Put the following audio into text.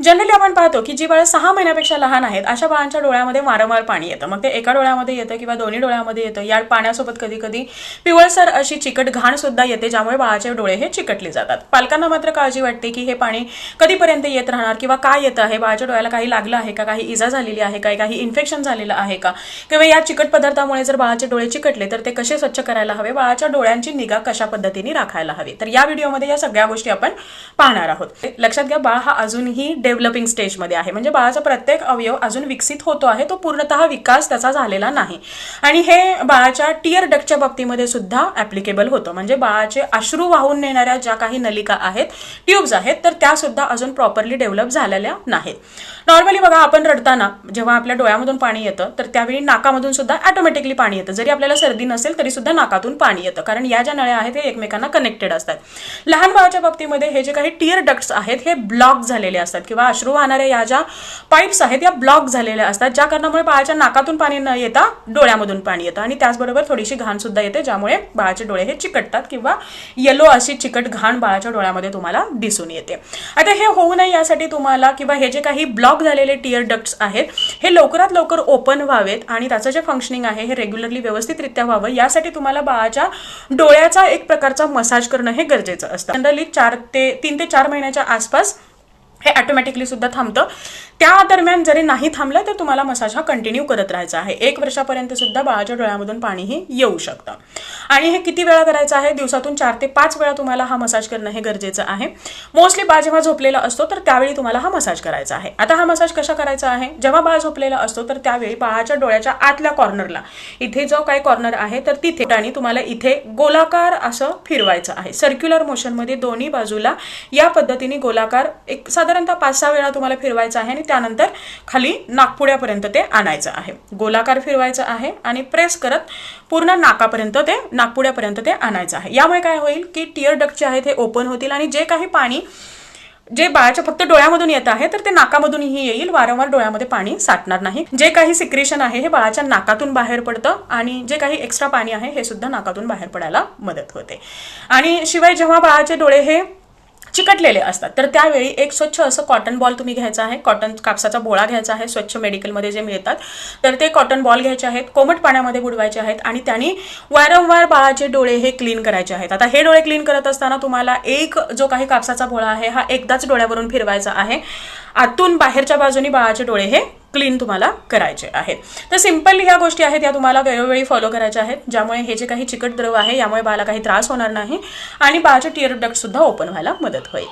Generally आपण पाहतो की जी बाळं सहा महिन्यापेक्षा लहान आहेत अशा बाळांच्या डोळ्यामध्ये वारंवार पाणी येतं. मग ते एका डोळ्यामध्ये येतं किंवा दोन्ही डोळ्यामध्ये येतं. या पाण्यासोबत कधी कधी पिवळसर अशी चिकट घाण सुद्धा येते ज्यामुळे बाळाचे डोळे हे चिकटले जातात. पालकांना मात्र काळजी वाटते की हे पाणी कधीपर्यंत येत राहणार किंवा काय येतं आहे? बाळाच्या डोळ्याला काही लागलं आहे का? काही इजा झालेली आहे का? काही इन्फेक्शन झालेलं आहे का? किंवा या चिकट पदार्थामुळे जर बाळाचे डोळे चिकटले तर ते कसे स्वच्छ करायला हवे? बाळाच्या डोळ्यांची निगा कशा पद्धतीने राखायला हवी? तर या व्हिडिओमध्ये या सगळ्या गोष्टी आपण पाहणार आहोत. लक्षात घ्या बाळ हा अजूनही डेव्हलपिंग स्टेजमध्ये आहे. म्हणजे बाळाचा प्रत्येक अवयव अजून विकसित होतो आहे तो पूर्णतः विकास त्याचा झालेला नाही. आणि हे बाळाच्या टिअर डकच्या बाबतीमध्ये सुद्धा ऍप्लिकेबल होतं. म्हणजे बाळाचे अश्रू वाहून नेणाऱ्या ज्या काही नलिका आहेत ट्यूब्स आहेत तर त्या सुद्धा अजून प्रॉपरली डेव्हलप झालेल्या नाहीत. नॉर्मली बघा आपण रडताना जेव्हा आपल्या डोळ्यामधून पाणी येतं तर त्यावेळी नाकामधून सुद्धा ऑटोमॅटिकली पाणी येतं. जरी आपल्याला सर्दी नसेल तरी सुद्धा नाकातून पाणी येतं. कारण या ज्या नळ्या आहेत हे एकमेकांना कनेक्टेड असतात. लहान बाळाच्या बाबतीमध्ये हे जे काही टिअर डक्ट्स आहेत हे ब्लॉक झालेले असतात. किंवा किंवा अश्रू वाहणाऱ्या या ज्या पाईप्स आहेत या ब्लॉक झालेल्या असतात. ज्या कारणामुळे बाळाच्या नाकातून पाणी न येता डोळ्यामधून पाणी येतं. आणि त्याचबरोबर थोडीशी घाण सुद्धा येते ज्यामुळे बाळाचे डोळे हे चिकटतात किंवा येलो अशी चिकट घाण बाळाच्या डोळ्यामध्ये तुम्हाला दिसून येते. आता हे होऊ नये यासाठी तुम्हाला किंवा हे जे काही ब्लॉक झालेले टिअर डक्ट्स आहेत हे लवकरात लवकर ओपन व्हावेत आणि त्याचं जे फंक्शनिंग आहे हे रेग्युलरली व्यवस्थितरित्या व्हावं. यासाठी तुम्हाला बाळाच्या डोळ्याचा एक प्रकारचा मसाज करणं हे गरजेचं असतं. जनरली चार ते तीन ते चार महिन्याच्या आसपास हे ऑटोमॅटिकली सुद्धा थांबतं. त्या दरम्यान जरी नाही थांबलं तर तुम्हाला मसाज हा कंटिन्यू करत राहायचा आहे. एक वर्षापर्यंत सुद्धा बाळाच्या डोळ्यामधून पाणीही येऊ शकतं. आणि हे किती वेळा करायचं आहे? दिवसातून चार ते पाच वेळा तुम्हाला हा मसाज करणं हे गरजेचं आहे. मोस्टली बाळ जेव्हा झोपलेला असतो तर त्यावेळी तुम्हाला हा मसाज करायचा आहे. आता हा मसाज कसा करायचा आहे? जेव्हा बाळ झोपलेला असतो तर त्यावेळी बाळाच्या डोळ्याच्या आतल्या कॉर्नरला इथे जो काही कॉर्नर आहे तर तिथे आणि तुम्हाला इथे गोलाकार असं फिरवायचं आहे. सर्क्युलर मोशनमध्ये दोन्ही बाजूला या पद्धतीने गोलाकार एक साधारणतः पाच सहा वेळा तुम्हाला फिरवायचं आहे आणि त्यानंतर खाली नागपुड्यापर्यंत ते आणायचं आहे. गोलाकार फिरवायचं आहे आणि प्रेस करत पूर्ण नाकापर्यंत ते नागपुड्यापर्यंत ते आणायचं आहे. यामुळे काय होईल की टिअर डक्ट जे आहेत हे ओपन होतील आणि जे काही पाणी जे बाळाच्या फक्त डोळ्यामधून येत आहे तर ते नाकामधूनही येईल. वारंवार डोळ्यामध्ये पाणी साठणार नाही. जे काही सिक्रेशन आहे हे बाळाच्या नाकातून बाहेर पडतं आणि जे काही एक्स्ट्रा पाणी आहे हे सुद्धा नाकातून बाहेर पडायला मदत होते. आणि शिवाय जेव्हा बाळाचे डोळे हे चिकटलेले असतात. तर त्यावेळी एक स्वच्छ असं कॉटन बॉल तुम्ही घ्यायचा आहे. कॉटन कापसाचा बोळा घ्यायचा आहे. स्वच्छ मेडिकलमध्ये जे मिळतात. तर ते कॉटन बॉल घ्यायचे आहेत. कोमट पाण्यामध्ये बुडवायचे आहेत. आणि त्यांनी वारंवार बाळाचे डोळे हे क्लीन करायचे आहेत. आता हे डोळे क्लीन करत असताना तुम्हाला एक जो काही कापसाचा बोळा आहे हा एकदाच डोळ्यावरून फिरवायचा आहे. आतून बाहेरच्या बाजूने बाळाचे डोळे हे क्लीन तुम्हाला करायचे आहेत. तर सिंपल ह्या गोष्टी आहेत या तुम्हाला वेळोवेळी फॉलो करायच्या आहेत. ज्यामुळे हे जे काही चिकट द्रव आहे यामुळे बाळाला काही त्रास होणार नाही आणि बाळाचे टिअर डक्ट सुद्धा ओपन व्हायला मदत होईल.